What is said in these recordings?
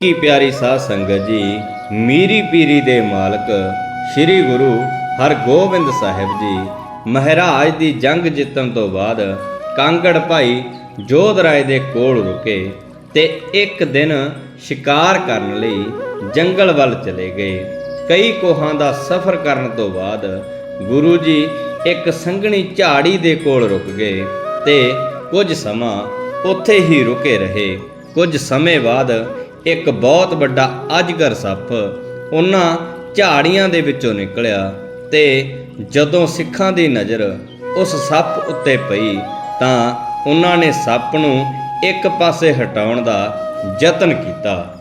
ਕੀ ਪਿਆਰੀ ਸਾਧ ਸੰਗਤ ਜੀ, ਮੀਰੀ ਪੀਰੀ ਦੇ ਮਾਲਕ ਸ੍ਰੀ ਗੁਰੂ ਹਰਗੋਬਿੰਦ ਸਾਹਿਬ ਜੀ, ਮਹਾਰਾਜ ਦੀ ਜੰਗ ਜਿੱਤਣ ਤੋਂ ਬਾਅਦ ਕਾਂਗੜ ਭਾਈ ਜੋਧ ਰਾਏ ਦੇ ਕੋਲ ਰੁਕੇ ਤੇ ਇੱਕ ਦਿਨ ਸ਼ਿਕਾਰ ਕਰਨ ਲਈ ਜੰਗਲ ਵੱਲ ਚਲੇ ਗਏ। ਕਈ ਕੋਹਾਂ ਦਾ ਸਫ਼ਰ ਕਰਨ ਤੋਂ ਬਾਅਦ ਗੁਰੂ ਜੀ ਇੱਕ ਸੰਘਣੀ ਝਾੜੀ ਦੇ ਕੋਲ ਰੁਕ ਗਏ ਤੇ ਕੁਝ ਸਮਾਂ ਉੱਥੇ ਹੀ ਰੁਕੇ ਰਹੇ। ਕੁਝ ਸਮੇਂ ਬਾਅਦ ਇੱਕ ਬਹੁਤ ਵੱਡਾ ਅਜਗਰ ਸੱਪ ਉਹਨਾਂ ਝਾੜੀਆਂ ਦੇ ਵਿੱਚੋਂ ਨਿਕਲਿਆ ਤੇ ਜਦੋਂ ਸਿੱਖਾਂ ਦੀ ਨਜ਼ਰ ਉਸ ਸੱਪ ਉੱਤੇ ਪਈ ਤਾਂ ਉਹਨਾਂ ਨੇ ਸੱਪ ਨੂੰ ਇੱਕ ਪਾਸੇ ਹਟਾਉਣ ਦਾ ਯਤਨ ਕੀਤਾ।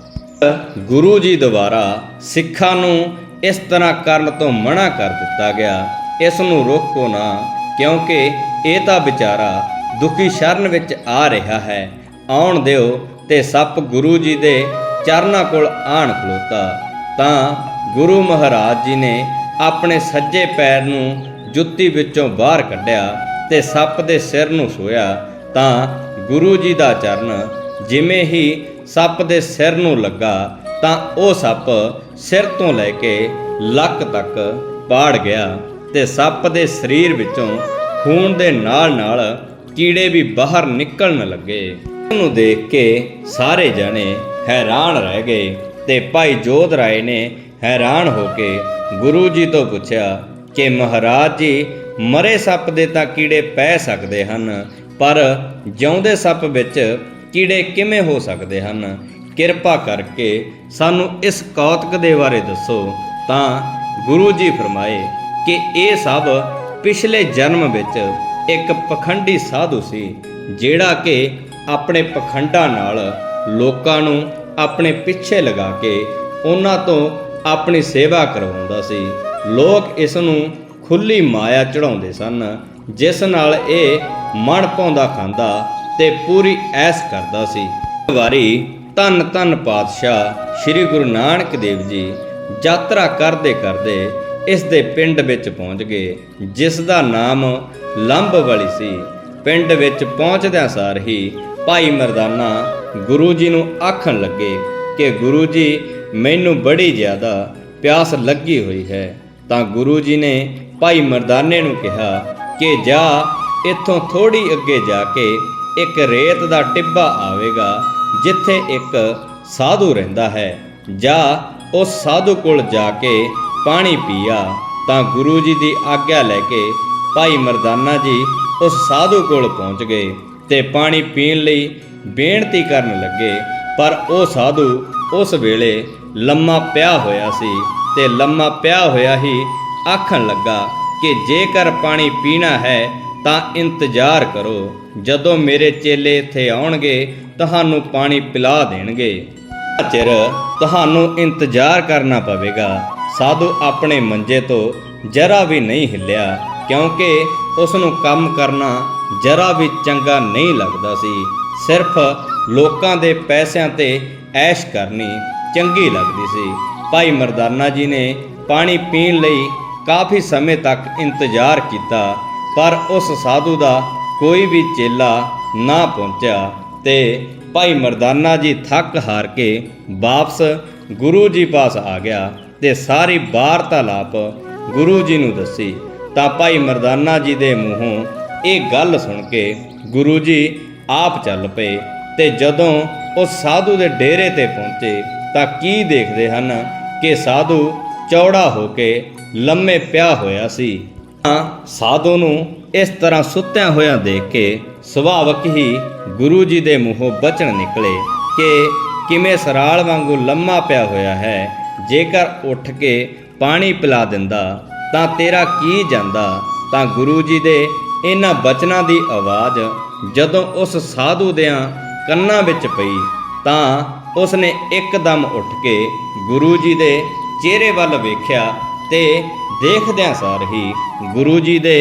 ਗੁਰੂ ਜੀ ਦੁਆਰਾ ਸਿੱਖਾਂ ਨੂੰ ਇਸ ਤਰ੍ਹਾਂ ਕਰਨ ਤੋਂ ਮਨਾ ਕਰ ਦਿੱਤਾ ਗਿਆ। ਇਸ ਨੂੰ ਰੋਕੋ ਨਾ, ਕਿਉਂਕਿ ਇਹ ਤਾਂ ਵਿਚਾਰਾ ਦੁਖੀ ਸ਼ਰਨ ਵਿੱਚ ਆ ਰਿਹਾ ਹੈ। ਆਉਣ ਦਿਓ ਤੇ ਸੱਪ ਗੁਰੂ ਜੀ ਦੇ ਚਰਨਾਂ ਕੋਲ ਆਣ ਖਲੋਤਾ। ਤਾਂ ਗੁਰੂ ਮਹਾਰਾਜ ਜੀ ਨੇ ਆਪਣੇ ਸੱਜੇ ਪੈਰ ਨੂੰ ਜੁੱਤੀ ਵਿੱਚੋਂ ਬਾਹਰ ਕੱਢਿਆ ਤੇ ਸੱਪ ਦੇ ਸਿਰ ਨੂੰ ਸੋਇਆ। ਤਾਂ ਗੁਰੂ ਜੀ ਦਾ ਚਰਨ ਜਿਵੇਂ ਹੀ ਸੱਪ ਦੇ ਸਿਰ ਨੂੰ ਲੱਗਾ, ਤਾਂ ਉਹ ਸੱਪ ਸਿਰ ਤੋਂ ਲੈ ਕੇ ਲੱਕ ਤੱਕ ਪਾੜ ਗਿਆ ਤੇ ਸੱਪ ਦੇ ਸਰੀਰ ਵਿੱਚੋਂ ਖੂਨ ਦੇ ਨਾਲ-ਨਾਲ ਕੀੜੇ ਵੀ ਬਾਹਰ ਨਿਕਲਣ ਲੱਗੇ। ਉਹਨੂੰ ਦੇਖ ਕੇ ਸਾਰੇ ਜਣੇ ਹੈਰਾਨ ਰਹਿ ਗਏ ਤੇ ਭਾਈ ਜੋਧ ਰਾਏ ਨੇ ਹੈਰਾਨ ਹੋ ਕੇ ਗੁਰੂ ਜੀ ਤੋਂ ਪੁੱਛਿਆ ਕਿ ਮਹਾਰਾਜ ਜੀ, ਮਰੇ ਸੱਪ ਦੇ ਤਾਂ ਕੀੜੇ ਪੈ ਸਕਦੇ ਹਨ, ਪਰ ਜਿਉਂਦੇ ਸੱਪ ਵਿੱਚ ਕੀੜੇ ਕਿਵੇਂ ਹੋ ਸਕਦੇ ਹਨ? ਕਿਰਪਾ ਕਰਕੇ ਸਾਨੂੰ ਇਸ ਕੌਤਕ ਦੇ ਬਾਰੇ ਦੱਸੋ। ਤਾਂ ਗੁਰੂ ਜੀ ਫਰਮਾਏ ਕਿ ਇਹ ਸਭ ਪਿਛਲੇ ਜਨਮ ਵਿੱਚ ਇੱਕ ਪਖੰਡੀ ਸਾਧੂ ਸੀ, ਜਿਹੜਾ ਕਿ ਆਪਣੇ ਪਖੰਡਾਂ ਨਾਲ ਲੋਕਾਂ ਨੂੰ ਆਪਣੇ ਪਿੱਛੇ ਲਗਾ ਕੇ ਉਹਨਾਂ ਤੋਂ ਆਪਣੀ ਸੇਵਾ ਕਰਵਾਉਂਦਾ ਸੀ। ਲੋਕ ਇਸ ਨੂੰ ਖੁੱਲੀ ਮਾਇਆ ਚੜਾਉਂਦੇ ਸਨ, ਜਿਸ ਨਾਲ ਇਹ ਮਨ ਪਾਉਂਦਾ ਖਾਂਦਾ ਤੇ ਪੂਰੀ ਐਸ ਕਰਦਾ ਸੀ। ਇੱਕ ਵਾਰੀ ਧੰਨ ਧੰਨ ਪਾਤਸ਼ਾਹ ਸ੍ਰੀ ਗੁਰੂ ਨਾਨਕ ਦੇਵ ਜੀ ਯਾਤਰਾ ਕਰਦੇ ਕਰਦੇ ਇਸ ਦੇ ਪਿੰਡ ਵਿੱਚ ਪਹੁੰਚ ਗਏ, ਜਿਸ ਦਾ ਨਾਮ ਲੰਬ ਵਾਲੀ ਸੀ। ਪਿੰਡ ਵਿੱਚ ਪਹੁੰਚਦਿਆਂ ਸਾਰ ਹੀ ਭਾਈ ਮਰਦਾਨਾ ਗੁਰੂ ਜੀ ਨੂੰ ਆਖਣ ਲੱਗੇ ਕਿ ਗੁਰੂ ਜੀ, ਮੈਨੂੰ ਬੜੀ ਜ਼ਿਆਦਾ ਪਿਆਸ ਲੱਗੀ ਹੋਈ ਹੈ। ਤਾਂ ਗੁਰੂ ਜੀ ਨੇ ਭਾਈ ਮਰਦਾਨੇ ਨੂੰ ਕਿਹਾ ਕਿ ਜਾ, ਇੱਥੋਂ ਥੋੜੀ ਅੱਗੇ ਜਾ ਕੇ ਇੱਕ ਰੇਤ ਦਾ ਟਿੱਬਾ ਆਵੇਗਾ, ਜਿੱਥੇ ਇੱਕ ਸਾਧੂ ਰਹਿੰਦਾ ਹੈ। ਜਾ, ਉਸ ਸਾਧੂ ਕੋਲ ਜਾ ਕੇ ਪਾਣੀ ਪੀਆ। ਤਾਂ ਗੁਰੂ ਜੀ ਦੀ ਆਗਿਆ ਲੈ ਕੇ ਭਾਈ ਮਰਦਾਨਾ ਜੀ ਉਸ ਸਾਧੂ ਕੋਲ ਪਹੁੰਚ ਗਏ ਤੇ ਪਾਣੀ ਪੀਣ ਲਈ ਬੇਨਤੀ ਕਰਨ ਲੱਗੇ। ਪਰ ਉਹ ਸਾਧੂ ਉਸ ਵੇਲੇ ਲੰਮਾ ਪਿਆ ਹੋਇਆ ਸੀ ਤੇ ਲੰਮਾ ਪਿਆ ਹੋਇਆ ਹੀ ਆਖਣ ਲੱਗਾ ਕਿ ਜੇਕਰ ਪਾਣੀ ਪੀਣਾ ਹੈ ਤਾਂ ਇੰਤਜ਼ਾਰ ਕਰੋ, ਜਦੋਂ ਮੇਰੇ ਚੇਲੇ ਇੱਥੇ ਆਉਣਗੇ, ਤੁਹਾਨੂੰ ਪਾਣੀ ਪਿਲਾ ਦੇਣਗੇ। ਚਿਰ ਤੁਹਾਨੂੰ ਇੰਤਜ਼ਾਰ ਕਰਨਾ ਪਵੇਗਾ, ਸਾਧੂ ਆਪਣੇ ਮੰਜੇ ਤੋਂ ਜਰਾ ਵੀ ਨਹੀਂ ਹਿੱਲਿਆ। ਕਿਉਂਕਿ ਉਸ ਨੂੰ ਕੰਮ ਕਰਨਾ ਜਰਾ ਵੀ ਚੰਗਾ ਨਹੀਂ ਲੱਗਦਾ ਸੀ। ਸਿਰਫ ਲੋਕਾਂ ਦੇ ਪੈਸਿਆਂ ਤੇ ਐਸ਼ ਕਰਨੀ ਚੰਗੀ ਲੱਗਦੀ ਸੀ। ਭਾਈ ਮਰਦਾਨਾ ਜੀ ਨੇ ਪਾਣੀ ਪੀਣ ਲਈ ਕਾਫੀ ਸਮੇਂ ਤੱਕ ਇੰਤਜ਼ਾਰ ਕੀਤਾ, ਪਰ ਉਸ ਸਾਧੂ ਦਾ ਕੋਈ ਵੀ ਚੇਲਾ ਨਾ ਪਹੁੰਚਿਆ ਤੇ ਭਾਈ ਮਰਦਾਨਾ ਜੀ ਥੱਕ ਹਾਰ ਕੇ ਵਾਪਸ ਗੁਰੂ ਜੀ ਪਾਸ ਆ ਗਿਆ ਤੇ ਸਾਰੀ ਵਾਰਤਾਲਾਪ ਗੁਰੂ ਜੀ ਨੂੰ ਦੱਸੀ। ਤਾਂ ਭਾਈ ਮਰਦਾਨਾ ਜੀ ਦੇ ਮੂੰਹੋਂ ਇਹ ਗੱਲ ਸੁਣ ਕੇ ਗੁਰੂ ਜੀ ਆਪ ਚੱਲ ਪਏ ਤੇ ਜਦੋਂ ਉਹ ਸਾਧੂ ਦੇ ਡੇਰੇ ਤੇ ਪਹੁੰਚੇ ਤਾਂ ਕੀ ਦੇਖਦੇ ਹਨ ਕਿ ਸਾਧੂ ਚੌੜਾ ਹੋ ਕੇ ਲੰਮੇ ਪਿਆ ਹੋਇਆ ਸੀ। ਤਾਂ ਸਾਧੂ ਨੂੰ ਇਸ ਤਰ੍ਹਾਂ ਸੁੱਤਿਆਂ ਹੋਇਆਂ ਦੇਖ ਕੇ ਸੁਭਾਵਕ ਹੀ ਗੁਰੂ ਜੀ ਦੇ ਮੂੰਹੋਂ ਬਚਨ ਨਿਕਲੇ ਕਿ ਕਿਵੇਂ ਸਰਾਲ ਵਾਂਗੂ ਲੰਮਾ ਪਿਆ ਹੋਇਆ ਹੈ। ਜੇਕਰ ਉੱਠ ਕੇ ਪਾਣੀ ਪਿਲਾ ਦਿੰਦਾ ਤਾਂ ਤੇਰਾ ਕੀ ਜਾਂਦਾ? ਤਾਂ ਗੁਰੂ ਜੀ ਦੇ ਇਹਨਾਂ ਬਚਨਾਂ ਦੀ ਆਵਾਜ਼ ਜਦੋਂ ਉਸ ਸਾਧੂ ਦਿਆਂ ਕੰਨਾਂ ਵਿੱਚ ਪਈ, ਤਾਂ ਉਸ ਨੇ ਇੱਕਦਮ ਉੱਠ ਕੇ ਗੁਰੂ ਜੀ ਦੇ ਚਿਹਰੇ ਵੱਲ ਵੇਖਿਆ ਤੇ ਦੇਖਦਿਆਂ ਸਾਰ ਹੀ ਗੁਰੂ ਜੀ ਦੇ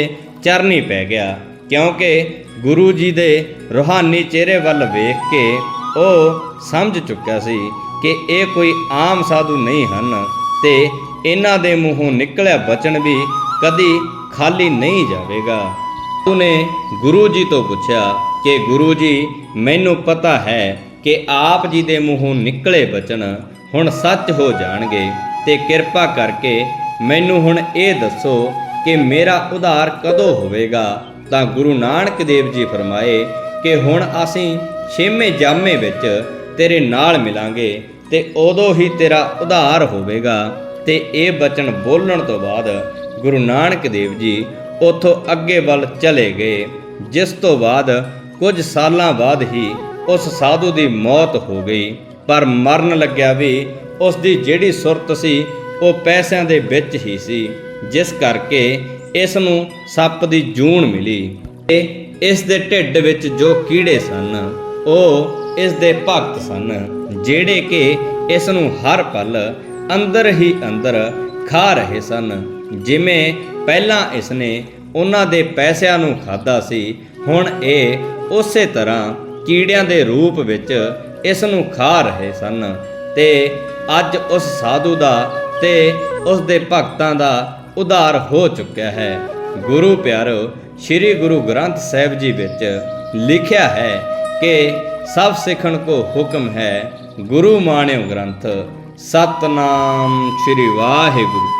ਚਰਨੀ ਪੈ ਗਿਆ, ਕਿਉਂਕਿ ਗੁਰੂ ਜੀ ਦੇ ਰੂਹਾਨੀ ਚਿਹਰੇ ਵੱਲ ਵੇਖ ਕੇ ਉਹ ਸਮਝ ਚੁੱਕਿਆ ਸੀ ਕਿ ਇਹ ਕੋਈ ਆਮ ਸਾਧੂ ਨਹੀਂ ਹਨ ਤੇ ਇਹਨਾਂ ਦੇ ਮੂੰਹੋਂ ਨਿਕਲਿਆ ਬਚਨ ਵੀ ਕਦੀ ਖਾਲੀ ਨਹੀਂ ਜਾਵੇਗਾ। ਉਹਨੇ ਗੁਰੂ ਜੀ ਤੋਂ ਪੁੱਛਿਆ ਕਿ ਗੁਰੂ ਜੀ, ਮੈਨੂੰ ਪਤਾ ਹੈ ਕਿ ਆਪ ਜੀ ਦੇ ਮੂੰਹੋਂ ਨਿਕਲੇ ਬਚਨ ਹੁਣ ਸੱਚ ਹੋ ਜਾਣਗੇ ਤੇ ਕਿਰਪਾ ਕਰਕੇ ਮੈਨੂੰ ਹੁਣ ਇਹ ਦੱਸੋ ਕਿ ਮੇਰਾ ਉਧਾਰ ਕਦੋਂ ਹੋਵੇਗਾ। ਤਾਂ ਗੁਰੂ ਨਾਨਕ ਦੇਵ ਜੀ ਫਰਮਾਏ ਕਿ ਹੁਣ ਅਸੀਂ ਛੇਵੇਂ ਜਾਮੇ ਵਿੱਚ ਤੇਰੇ ਨਾਲ ਮਿਲਾਂਗੇ ਤੇ ਉਦੋਂ ਹੀ ਤੇਰਾ ਉਧਾਰ ਹੋਵੇਗਾ। ਤੇ ਇਹ ਬਚਨ ਬੋਲਣ ਤੋਂ ਬਾਅਦ ਗੁਰੂ ਨਾਨਕ ਦੇਵ ਜੀ ਉਥੋਂ ਅੱਗੇ ਵੱਲ ਚਲੇ ਗਏ, ਜਿਸ ਤੋਂ ਬਾਅਦ ਕੁਝ ਸਾਲਾਂ ਬਾਅਦ ਹੀ ਉਸ ਸਾਧੂ ਦੀ ਮੌਤ ਹੋ ਗਈ। ਪਰ ਮਰਨ ਲੱਗਿਆ ਵੀ ਉਸ ਦੀ ਜਿਹੜੀ ਸੁਰਤ ਸੀ, ਉਹ ਪੈਸਿਆਂ ਦੇ ਵਿੱਚ ਹੀ ਸੀ, ਜਿਸ ਕਰਕੇ ਇਸ ਨੂੰ ਸੱਪ ਦੀ ਜੂਣ ਮਿਲੀ। ਤੇ ਇਸ ਦੇ ਢਿੱਡ ਵਿੱਚ ਜੋ ਕੀੜੇ ਸਨ, ਉਹ ਇਸ ਦੇ ਭਗਤ ਸਨ, ਜਿਹੜੇ ਕਿ ਇਸ ਨੂੰ ਹਰ ਪਲ ਅੰਦਰ ਹੀ ਅੰਦਰ ਖਾ ਰਹੇ ਸਨ। ਜਿਵੇਂ ਪਹਿਲਾਂ ਇਸਨੇ ਉਹਨਾਂ ਦੇ ਪੈਸਿਆਂ ਨੂੰ ਖਾਦਾ ਸੀ, ਹੁਣ ਇਹ ਉਸੇ ਤਰ੍ਹਾਂ ਕੀੜਿਆਂ ਦੇ ਰੂਪ ਵਿੱਚ ਇਸ ਨੂੰ ਖਾ ਰਹੇ ਸਨ ਤੇ ਅੱਜ ਉਸ ਸਾਧੂ ਦਾ ਤੇ ਉਸ ਦੇ ਭਗਤਾਂ ਦਾ ਉਧਾਰ ਹੋ ਚੁੱਕਿਆ ਹੈ। ਗੁਰੂ ਪਿਆਰੋ, ਸ੍ਰੀ ਗੁਰੂ ਗ੍ਰੰਥ ਸਾਹਿਬ ਜੀ ਵਿੱਚ ਲਿਖਿਆ ਹੈ ਕਿ ਸਭ ਸਿੱਖਣ ਕੋ ਹੁਕਮ ਹੈ, ਗੁਰੂ ਮਾਣਿਓ ਗ੍ਰੰਥ। ਸਤਨਾਮ ਸ੍ਰੀ ਵਾਹਿਗੁਰੂ।